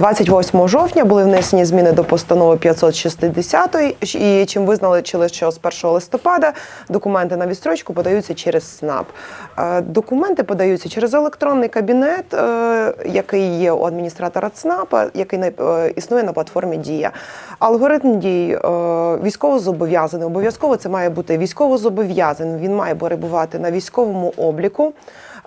28 жовтня були внесені зміни до постанови 560 і чим визначили, що з 1 листопада документи на відстрочку подаються через СНАП. Е, Документи подаються через електронний кабінет, е, який є у адміністратора ЦНАПа, який е, існує на платформі Дія. Алгоритм дій е, військовозобов'язаний. Обов'язково це має бути військовозобов'язаний. Він має перебувати на військовому обліку.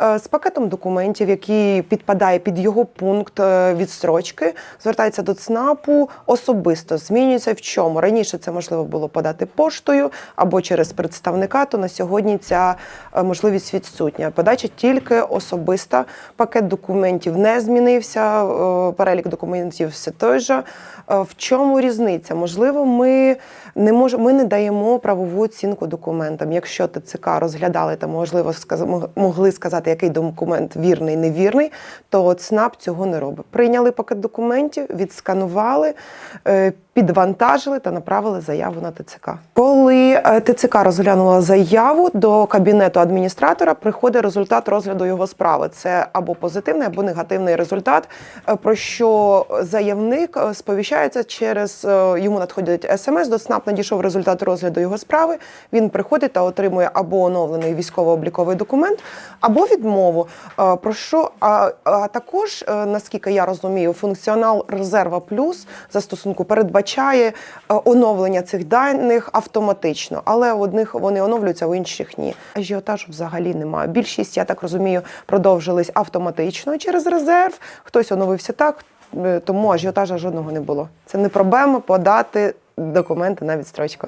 Е, З пакетом документів, який підпадає під його пункт е, відстрочки, звертається до ЦНАПу особисто. Змінюється в чому раніше це можливо було подати поштою або через представника. То на сьогодні ця е, можливість відсутня. Подача тільки особиста. Пакет документів не змінився. Перелік документів все той же. В чому різниця? Можливо, ми не можемо, ми не даємо правову оцінку документам. Якщо ТЦК розглядали та можливо сказ- могли сказати, який документ вірний, невірний, то ЦНАП цього не робить. Прийняли пакет документів, відсканували, е, підвантажили та направили заяву на ТЦК. Коли е, ТЦК розглянула заяву до кабінету адміністратора, приходить результат розгляду його справи. Це або позитивний, або негативний результат. е, Про що заявник е, сповіщається через йому надходить смс до СНАП. Надійшов результат розгляду його справи. Він приходить та отримує або оновлений військово-обліковий документ, або відмову. Про що а, а також, наскільки я розумію, функціонал резерва плюс застосунку передбачає оновлення цих даних автоматично, але у одних вони оновлюються, у інших ні. Ажіотажу взагалі немає. Більшість, я так розумію, продовжились автоматично через резерв. Хтось оновився так, е, тому ажіотажа жодного не було. Це не проблема подати документи на відстрочку.